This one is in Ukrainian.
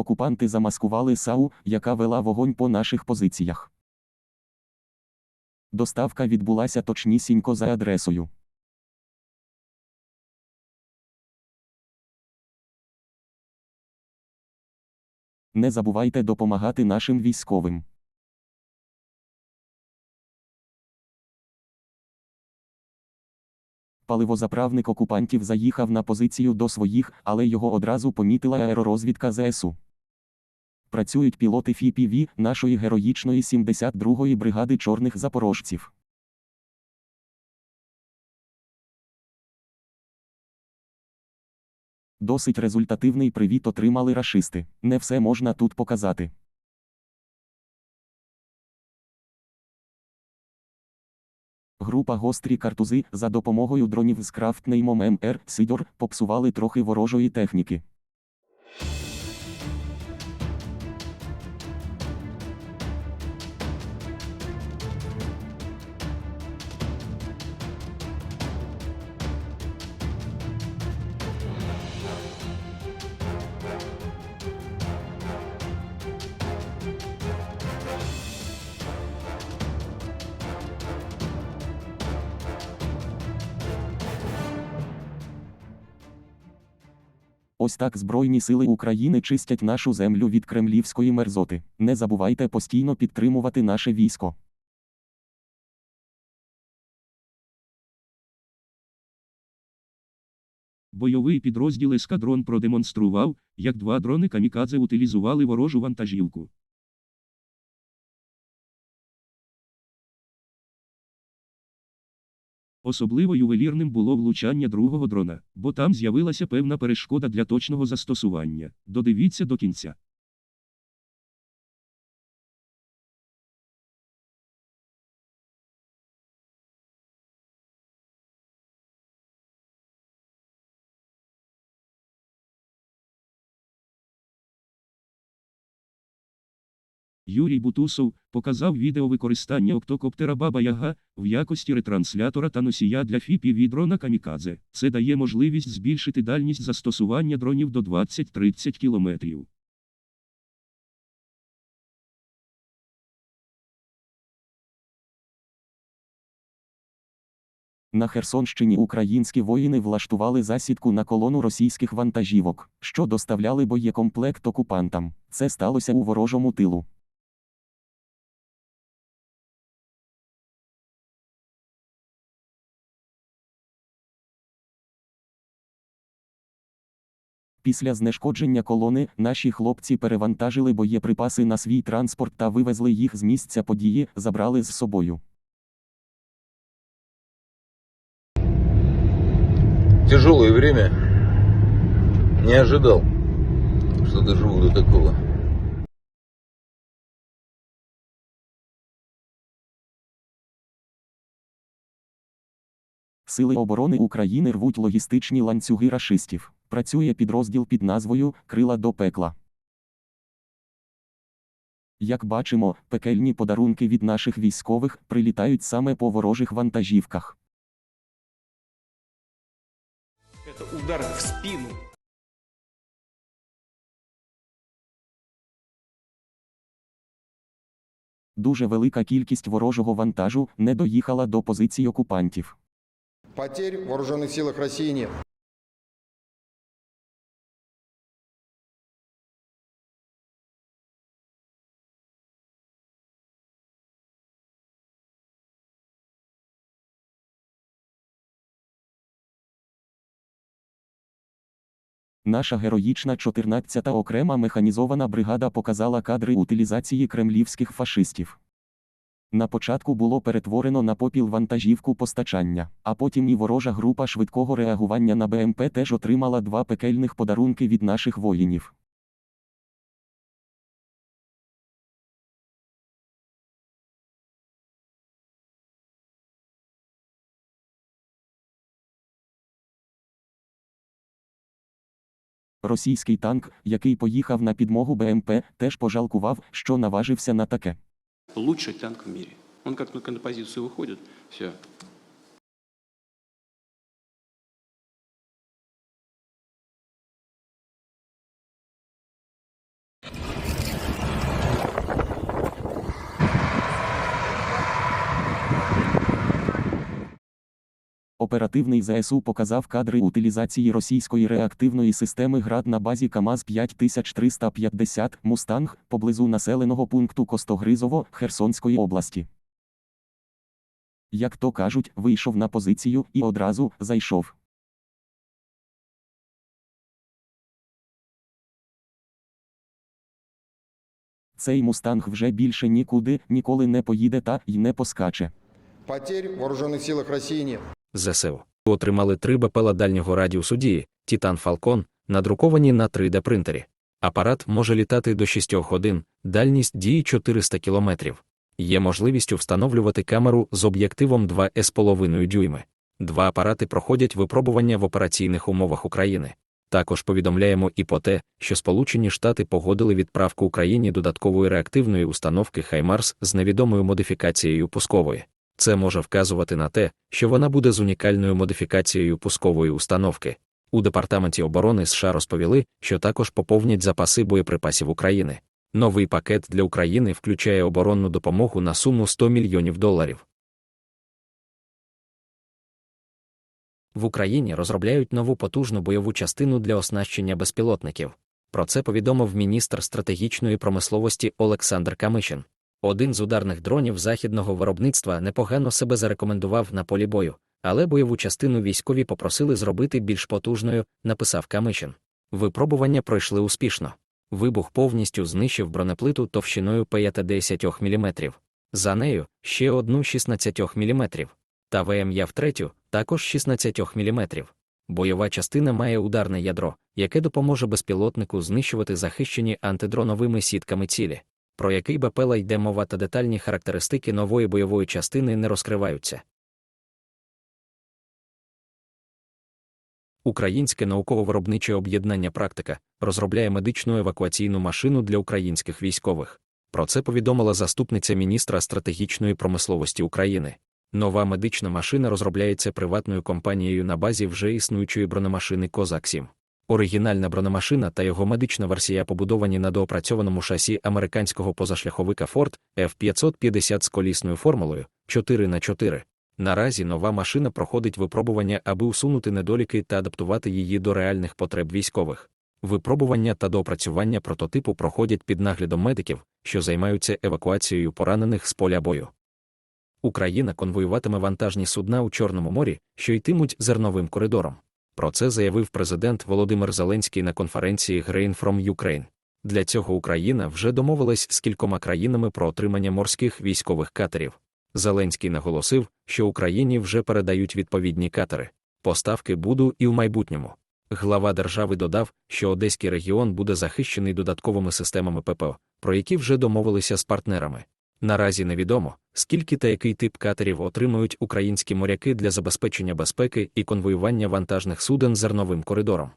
Окупанти замаскували САУ, яка вела вогонь по наших позиціях. Доставка відбулася точнісінько за адресою. Не забувайте допомагати нашим військовим. Паливозаправник окупантів заїхав на позицію до своїх, але його одразу помітила аеророзвідка ЗСУ. Працюють пілоти ФІПІВІ нашої героїчної 72-ї бригади чорних запорожців. Досить результативний привіт отримали рашисти. Не все можна тут показати. Група гострі картузи за допомогою дронів з крафтнеймом МР Сидор попсували трохи ворожої техніки. Ось так Збройні сили України чистять нашу землю від кремлівської мерзоти. Не забувайте постійно підтримувати наше військо. Бойовий підрозділ ескадрон продемонстрував, як два дрони камікадзе утилізували ворожу вантажівку. Особливо ювелірним було влучання другого дрона, бо там з'явилася певна перешкода для точного застосування. Додивіться до кінця. Юрій Бутусов показав відео використання октокоптера Баба Яга в якості ретранслятора та носія для FPV дрона Камікадзе. Це дає можливість збільшити дальність застосування дронів до 20-30 кілометрів. На Херсонщині українські воїни влаштували засідку на колону російських вантажівок, що доставляли боєкомплект окупантам. Це сталося у ворожому тилу. Після знешкодження колони наші хлопці перевантажили боєприпаси на свій транспорт та вивезли їх з місця події, забрали з собою. Тяжелое время. Не ожидал, что доживу до такого. Сили оборони України рвуть логістичні ланцюги рашистів. Працює підрозділ під назвою Крила до пекла. Як бачимо, пекельні подарунки від наших військових прилітають саме по ворожих вантажівках. Это удар в спину. Дуже велика кількість ворожого вантажу не доїхала до позицій окупантів. Потерь в вооруженных силах России Наша героїчна 14-та окрема механізована бригада показала кадри утилізації кремлівських фашистів. На початку було перетворено на попіл вантажівку постачання, а потім і ворожа група швидкого реагування на БМП теж отримала два пекельних подарунки від наших воїнів. Російський танк, який поїхав на підмогу БМП, теж пожалкував, що наважився на таке. Лучший танк в мірі. Он як на позицию виходить, все, Оперативний ЗСУ показав кадри утилізації російської реактивної системи ГРАД на базі КАМАЗ 5350 Мустанг поблизу населеного пункту Костогризово Херсонської області. Як то кажуть, вийшов на позицію і одразу зайшов. Цей мустанг вже більше нікуди ніколи не поїде та й не поскаче. Потерь в вооруженных силах нет. ЗСУ отримали три БПЛА дальнього радіусу дії Титан Фалкон, надруковані на 3D принтері. Апарат може літати до 6 годин, дальність дії 400 км. Є можливістю встановлювати камеру з об'єктивом 2,5 дюйми. Два апарати проходять випробування в операційних умовах України. Також повідомляємо і про те, що Сполучені Штати погодили відправку Україні додаткової реактивної установки Хаймарс з невідомою модифікацією пускової. Це може вказувати на те, що вона буде з унікальною модифікацією пускової установки. У Департаменті оборони США розповіли, що також поповнять запаси боєприпасів України. Новий пакет для України включає оборонну допомогу на суму 100 мільйонів доларів. В Україні розробляють нову потужну бойову частину для оснащення безпілотників. Про це повідомив міністр стратегічної промисловості Олександр Камишин. Один з ударних дронів західного виробництва непогано себе зарекомендував на полі бою, але бойову частину військові попросили зробити більш потужною, написав Камишин. Випробування пройшли успішно. Вибух повністю знищив бронеплиту товщиною 50 мм. За нею ще одну 16 мм. Та ВМЯ третю також 16 мм. Бойова частина має ударне ядро, яке допоможе безпілотнику знищувати захищені антидроновими сітками цілі. Про який БПЛА йде мова та детальні характеристики нової бойової частини не розкриваються. Українське науково-виробниче об'єднання Практика розробляє медичну евакуаційну машину для українських військових. Про це повідомила заступниця міністра стратегічної промисловості України. Нова медична машина розробляється приватною компанією на базі вже існуючої бронемашини Козак 7. Оригінальна бронемашина та його медична версія побудовані на доопрацьованому шасі американського позашляховика Ford F550 з колісною формулою 4 х 4 Наразі нова машина проходить випробування, аби усунути недоліки та адаптувати її до реальних потреб військових. Випробування та доопрацювання прототипу проходять під наглядом медиків, що займаються евакуацією поранених з поля бою. Україна конвоюватиме вантажні судна у Чорному морі, що йтимуть зерновим коридором. Про це заявив президент Володимир Зеленський на конференції Grain from Ukraine. Для цього Україна вже домовилась з кількома країнами про отримання морських військових катерів. Зеленський наголосив, що Україні вже передають відповідні катери. Поставки буду і в майбутньому. Глава держави додав, що Одеський регіон буде захищений додатковими системами ППО, про які вже домовилися з партнерами. Наразі невідомо, скільки та який тип катерів отримують українські моряки для забезпечення безпеки і конвоювання вантажних суден зерновим коридором.